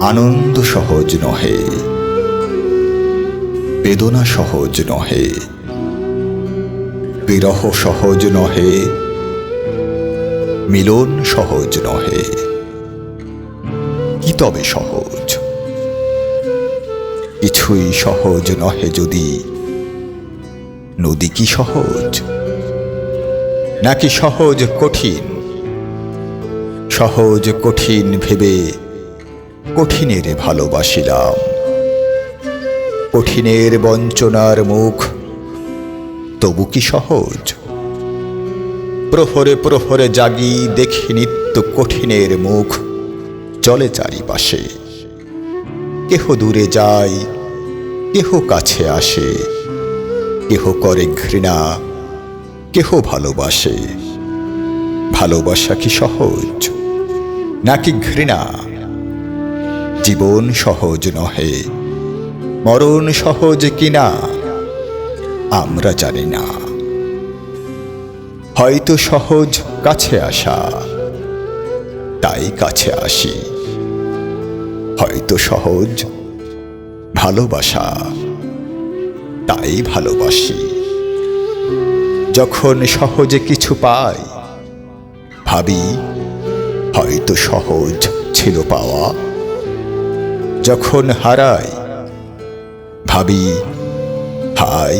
আনন্দ সহজ নহে, বেদনা সহজ নহে, বিরহ সহজ নহে, মিলন সহজ নহে। কি তবে সহজ? কিছুই সহজ নহে যদি, নদী কি সহজ? নাকি সহজ কঠিন? সহজ কঠিন ভেবে কঠিনের ভালোবাসিলাম। কঠিনের বঞ্চনার মুখ, তবু কি সহজ? প্রহরে প্রহরে জাগি দেখি নিত্য কঠিনের মুখ, চলে চারিপাশে। কেহ দূরে যায়, কেহ কাছে আসে। কেহ করে ঘৃণা, কেহ ভালোবাসে। ভালোবাসা কি সহজ? নাকি ঘৃণা? জীবন সহজ নহে, মরণ সহজ কিনা আমরা জানি না। হয়তো সহজ কাছে আসা, তাই কাছে আসি। হয়তো সহজ ভালোবাসা, তাই ভালোবাসি। যখন সহজে কিছু পাই, ভাবি হয়তো সহজ ছিল পাওয়া যখন হারাই, ভাবি, হাই,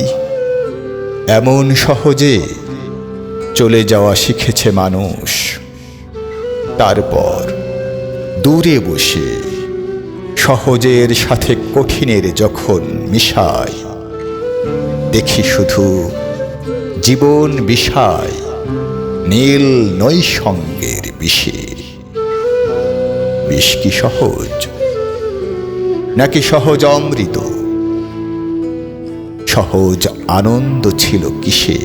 এমন সহজে চলে যাওয়া শিখেছে মানুষ। তারপর দূরে বসে সহজের সাথে কঠিনের যখন মিশাই, দেখি শুধু জীবন বিষায় নীল নৈসঙ্গের বিষে। বিষ কি সহজ। নাকি সহজ অমৃত? সহজ আনন্দ ছিল কিসে?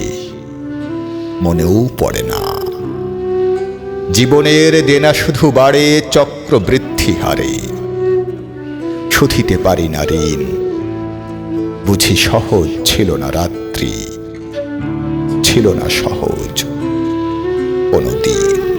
মনেও পড়ে না। জীবনের দেনা শুধু বাড়ে চক্রবৃদ্ধি হারে। শুধিতে পারি না ঋণ। বুঝি সহজ ছিল না রাত্রি। ছিল না সহজ কোনো দিন।